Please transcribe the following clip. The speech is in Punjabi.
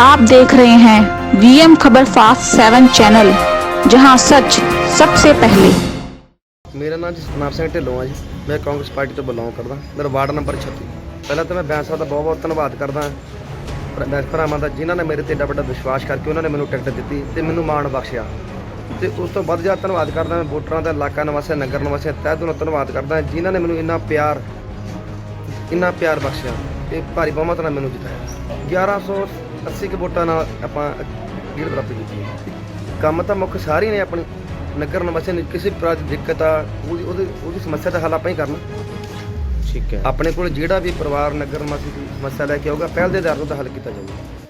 आप देख रहे हैं वीएम खबर फास्ट सेवन चैनल जहां सच सबसे पहले ਮੇਰਾ ਨਾਮ ਜੀ ਸਤਨਾਮ ਸਿੰਘ ਢਿੱਲੋਂ ਆ ਜੀ ਮੈਂ ਕਾਂਗਰਸ ਪਾਰਟੀ ਤੋਂ ਬਿਲੋਂਗ ਕਰਦਾ ਮੇਰਾ ਵਾਰਡ ਨੰਬਰ 36 ਪਹਿਲਾਂ ਤਾਂ ਮੈਂ ਬੈਂਸ ਸਾਹਿਬ ਦਾ ਬਹੁਤ ਬਹੁਤ ਧੰਨਵਾਦ ਕਰਦਾ ਭਰਾ- ਬੈਂਸ ਭਰਾਵਾਂ ਦਾ ਜਿਨ੍ਹਾਂ ਨੇ ਮੇਰੇ ਤੇ ਏਡਾ ਵੱਡਾ ਵਿਸ਼ਵਾਸ ਕਰਕੇ ਉਹਨਾਂ ਨੇ ਮੈਨੂੰ ਟਿਕਟ ਦਿੱਤੀ ਤੇ ਮੈਨੂੰ ਮਾਣ ਬਖਸ਼ਿਆ ਤੇ ਉਸ ਤੋਂ ਵੱਧ ਜ਼ਿਆਦਾ ਧੰਨਵਾਦ ਕਰਦਾ ਮੈਂ ਵੋਟਰਾਂ ਦਾ ਇਲਾਕਾ ਨਿਵਾਸੀਆਂ ਨਗਰ ਨਿਵਾਸੀਆਂ ਤਹਿ ਦਿਲੋਂ ਧੰਨਵਾਦ ਕਰਦਾ ਜਿਨ੍ਹਾਂ ਨੇ ਮੈਨੂੰ ਇੰਨਾ ਪਿਆਰ ਇੰਨਾ ਪਿਆਰ ਬਖਸ਼ਿਆ ਤੇ ਭਾਰੀ ਬਹੁਮਤ ਨਾਲ ਮੈਨੂੰ ਜਿਤਾਇਆ 1180 ਕੁ ਵੋਟਾਂ ਨਾਲ ਆਪਾਂ ਜੀਤ ਪ੍ਰਾਪਤ ਕੀਤੀ ਹੈ। ਕੰਮ ਤਾਂ ਮੁੱਖ ਸਾਰੇ ਨੇ ਆਪਣੀ ਨਗਰ ਨਿਵਾਸੀਆਂ ਨੂੰ ਕਿਸੇ ਪ੍ਰਕਾਰ ਦੀ ਦਿੱਕਤ ਆ ਉਹਦੀ ਉਹਦੀ ਉਹਦੀ ਸਮੱਸਿਆ ਦਾ ਹੱਲ ਆਪਾਂ ਹੀ ਕਰਨਾ। ਠੀਕ ਹੈ। ਆਪਣੇ ਕੋਲ ਜਿਹੜਾ ਵੀ ਪਰਿਵਾਰ ਨਗਰ ਨਿਵਾਸੀ ਦੀ ਸਮੱਸਿਆ ਲੈ ਕੇ ਆਊਗਾ ਪਹਿਲ ਦੇ ਆਧਾਰ ਤੇ ਉਹਦਾ ਹੱਲ ਕੀਤਾ ਜਾਊਗਾ।